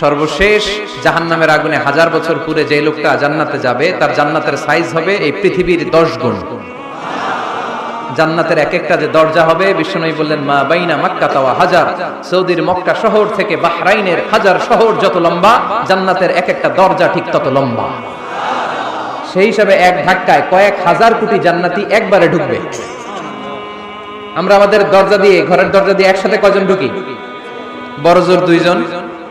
সর্বশেষ জাহান্নামের আগুনে হাজার বছর পুরে যে লোকটা জান্নাতে যাবে, তার জান্নাতের সাইজ হবে এই পৃথিবীর দশ গুণ। জান্নাতের এক একটা যে দরজা হবে বিষ্ণুই বললেন, মা বাইনা মাক্কা তাওয়া হাজার। সৌদির মক্কা শহর থেকে বাহরাইনের হাজার শহর যত লম্বা, জান্নাতের এক একটা দরজা ঠিক তত লম্বা। সেই হিসাবে এক ধাক্কায় কয়েক হাজার কোটি জান্নাতি একবারে ঢুকবে। আমরা আমাদের দরজা দিয়ে, ঘরের দরজা দিয়ে একসাথে কজন ঢুকি? বড় জোর দুইজন।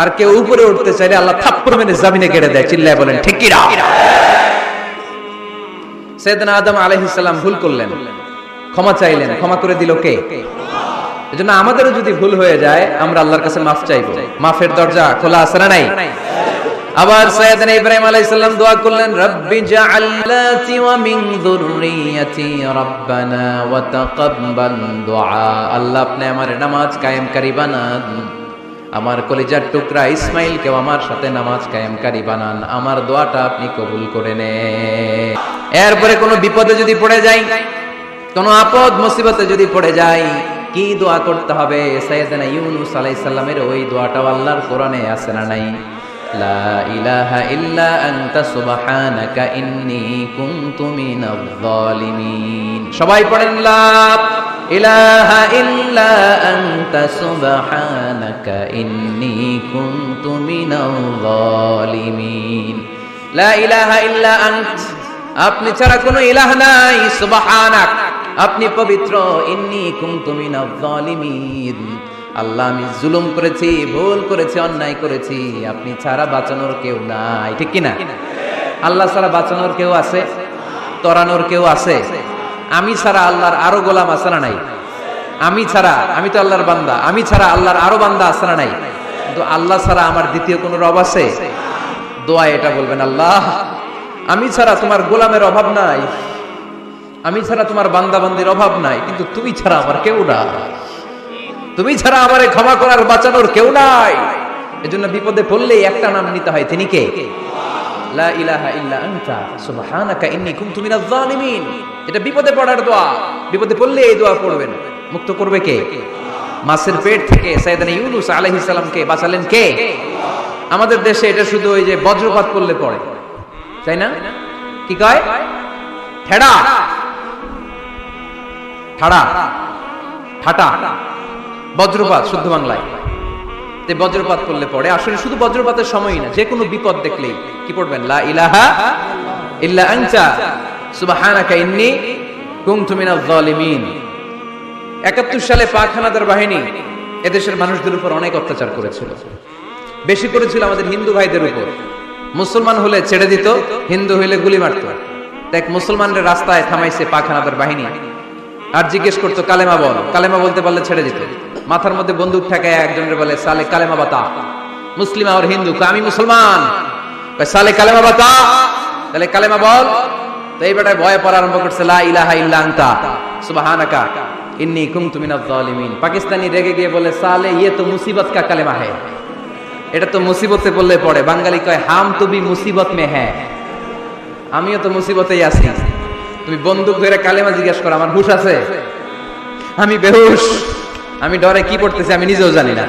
আর কেউ উপরে উঠতে চাইলে আল্লাহ থাপ্পড় মেনে জামিনে কেড়ে দেয়, চিল্লায় বলেন, ঠিক কি না? আদম আলাইহিস সালাম ভুল করলেন। ক্ষমা চাইলেন। ক্ষমা করে দিল কে? এজন্য আমাদেরও যদি ভুল হয়ে যায়, আমরা আল্লাহর কাছে মাফ চাইব। মাফের দরজা খোলা আছে না নাই? আবার ইব্রাহিম দোয়া করলেন জাআল্লাতি ওয়া মিন ওয়া তাকাব্বাল দুআ আল্লাহ আপনি আমার নামাজ কায়েমকারী আমার কলিজার টুকরা ইসমাইলকেও আমার সাথে নামাজ কায়েমকারী বানান। আমার দোয়াটা আপনি কবুল করে নে এরপরে কোনো বিপদে যদি পড়ে যাই, কোন আপদ, মুসিবতে যদি পড়ে যাই, কি দোয়া করতে হবে? সাইয়েদনা ইউনুস আলাইহিস সালামের ওই দোয়াটাও আল্লাহর কোরআনে আছে না নাই? লা ইলাহা ইল্লা আনতা সুবহানাকা, ইন্নী কুনতু মিনাজ জালিমিন সবাই পড়েন, লা আপনি ছাড়া কোনো ইলাহ নাই, সুবহানাক। আপনি পবিত্র, ইন্নী কুনতু জালিমিন আল্লাহ, আমি জুলুম করেছি, ভুল করেছি, অন্যায় করেছি, আপনি ছাড়া বাঁচানোর কেউ নাই। ঠিক কিনা? আল্লাহ ছাড়া বাঁচানোর কেউ আছে? তরানোর কেউ আছে? আমি ছাড়া আল্লাহর আরও গোলাম আছে না নাই? আমি ছাড়া, আমি তো আল্লাহর বান্দা। আমি ছাড়া আল্লাহর আরও বান্দা আছে না নাই? কিন্তু আল্লাহ ছাড়া আমার দ্বিতীয় কোনো রব আছে? দোয়া এটা বলবেন, আল্লাহ, আমি ছাড়া তোমার গোলামের অভাব নাই। আমি ছাড়া তোমার বান্দা বান্দির অভাব নাই। কিন্তু তুমি ছাড়া আমার কেউ না তুমি ছাড়া আমার ক্ষমা করার বাঁচানোর কেউ নাই। এজন্য বিপদে পড়লেই একটা নাম নিতে হয়। তিনি কে? লা ইলাহা ইল্লা আনতা, সুবহানাকা ইন্নী কুনতু মিনাজ জালিমিন এটা বিপদে পড়ার দোয়া। বিপদে পড়লে এই দোয়া পড়বেন। মুক্ত করবে কে? মাছের পেট থেকে সাইয়েদনা ইউনুস আলাইহিস সালামকে বাঁচালেন কে? আমাদের দেশে এটা শুধু ওই যে বজ্রপাত করলে পড়ে। তাই না? কি কয়? ঠেড়া। ঠাড়া। ঠাটা। বজ্রপাত, শুদ্ধ বাংলায়। তে বজ্রপাত করলে পড়ে আসলে শুধু বজ্রপাতের সময়ই না যে কোনো বিপদ দেখলেই। কি পড়বেন? লা ইলাহা ইল্লা আনতা, সুবহানাকা ইন্নী কুনতু মিনাজ জালিমিন। 71 সালে বাহিনী এদেশের মানুষদের উপর অনেক অত্যাচার করেছিল। বেশি করেছিল আমাদের হিন্দু ভাইদের উপর। মুসলমান হলে ছেড়ে দিত, হিন্দু হইলে গুলি মারত। দেখ মুসলমানদের রাস্তায় থামাইছে পাক হানাদার বাহিনী। আর জিজ্ঞেস করতো, কালেমা বল। কালেমা বলতে পারলে ছেড়ে দিত। মাথার মধ্যে বন্দুক ঠেকায় একজনের বলে, সালে কালেমা বাতা। মুসলিম আর হিন্দু আমি মুসলমান? সালে কালেমা বাতা? তাহলে কালেমা বল। তো এই বেটায় ভয়ে পড়া আরম্ভ করছে, লা ইলাহা ইল্লা আনতা, সুবহানাকা, ইন্নী কুনতু মিনাজ জালিমিন। পাকিস্তানি রেগে গিয়ে বলে, সালে ইয়ে তো মুসিবত কা কালেমা है এটা তো মুসিবতে পড়লে পড়ে। বাঙালি কয়, হাম তো বি মুসিবত মে হ্যাঁ আমিও তো মুসিবতেই আছি। তুমি বন্দুক ধরে কালেমা জিজ্ঞেস করো, আমার হুশ আছে? আমি বেহুশ। আমি ডরে কি পড়তেছি আমি নিজেও জানি না।